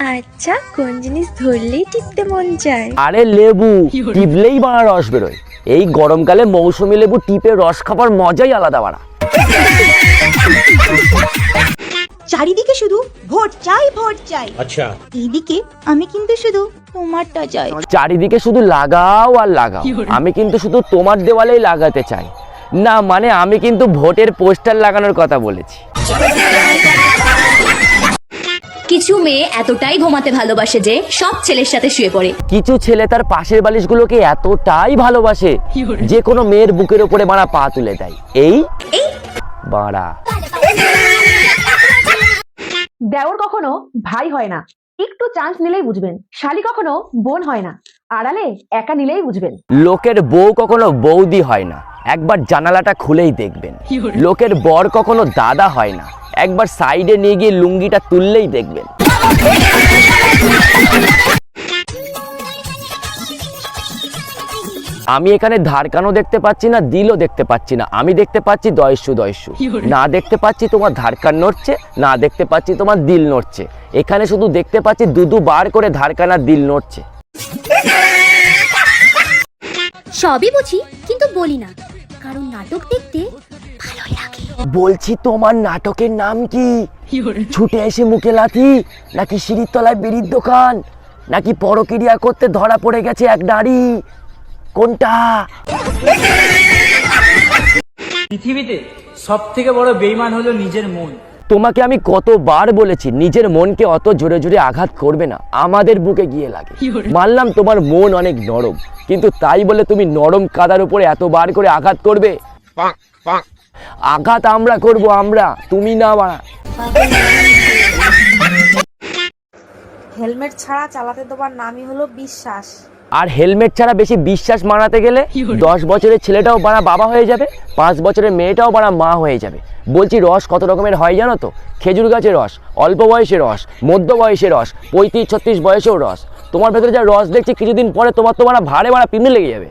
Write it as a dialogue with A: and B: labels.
A: আচ্ছা কোন জিনিস ধরলেই টিপতে মন চায়?
B: আরে লেবু টিপলেই বাড়া রস বেরোয়। এই গরমকালে মৌসুমি লেবু টিপে রস খাবার মজাই আলাদা বাড়া।
C: চারিদিকে শুধু ভোট চাই ভোট চাই। আচ্ছা। এইদিকে আমি কিন্তু শুধু তোমারটা চাই।
B: চারিদিকে শুধু লাগাও আর লাগাও। আমি কিন্তু শুধু তোমার দেওয়ালেই লাগাতে চাই। না মানে আমি কিন্তু ভোটের পোস্টার লাগানোর কথা বলেছি।
D: কিছু মেয়ে এতটাই ঘুমাতে ভালোবাসে যে সব ছেলের সাথে শুয়ে পড়ে।
B: কিছু ছেলে তার পাশের বালিশগুলোকে এতটাই ভালোবাসে যে কোনো মেয়ের বুকের উপরে মারা পা তুলে দেয়। এই? বাড়া।
E: দেওর কখনো ভাই হয় না। একটু চান্স নিলেই বুঝবেন। শালি কখনো বোন হয় না। আড়ালে একা নিলেই বুঝবেন।
B: লোকের বউ কখনো বৌদি হয় না। একবার জানালাটা খুলেই দেখবেন। লোকের বর কখনো দাদা হয় না। একবার সাইডে নিয়ে গিয়ে লুঙ্গিটা তুললেই দেখবেন। আমি এখানে ধারকানও দেখতে পাচ্ছি না দিলও দেখতে পাচ্ছি না। আমি দেখতে পাচ্ছি দয়সু দয়সু না দেখতে পাচ্ছি তোমার ধারকান নড়ছে না দেখতে পাচ্ছি তোমার দিল নড়ছে। এখানে শুধু দেখতে পাচ্ছি দু দু বার করে ধারকান আর দিল নড়ছে।
D: সবই বুঝি কিন্তু বলি না। কারণ নাটক দেখতে
B: বলছি তোমার নাটকের নাম কি? ছুটে এসে মুখে লাথি? নাকি সিঁড়ির তলায় বিড়ির দোকান? নাকি পরকিরিয়া করতে ধরা পড়ে গেছে এক নারী? কোনটা?
F: পৃথিবীতে সব থেকে বড় বেইমান হলো নিজের মন।
B: তোমাকে আমি কতবার বলেছি নিজের মনকে অত জোরে জোরে আঘাত করবে না। আমাদের বুকে গিয়ে লাগে। মানলাম তোমার মন অনেক নরম কিন্তু তাই বলে তুমি নরম কাদার উপরে এতবার করে আঘাত করবে? আঘাত আমরা করব আমরা তুমি না বাড়া।
G: হেলমেট ছাড়া চালাতে দেওয়ার নামই হলো বিশ্বাস।
B: আর হেলমেট ছাড়া বেশি বিশ্বাস মানাতে গেলে দশ বছরের ছেলেটাও বাড়া বাবা হয়ে যাবে পাঁচ বছরের মেয়েটাও বাড়া মা হয়ে যাবে। বলছি রস কত রকমের হয় জানো তো? খেজুর গাছের রস অল্প বয়সে রস মধ্য বয়সে রস পঁয়ত্রিশ ছত্রিশ বয়সেও রস। তোমার ভেতরে যা রস দেখছি কিছুদিন পরে তোমার তো বাড়া ভাড়ে বাড়া পিমড়ে লেগে যাবে।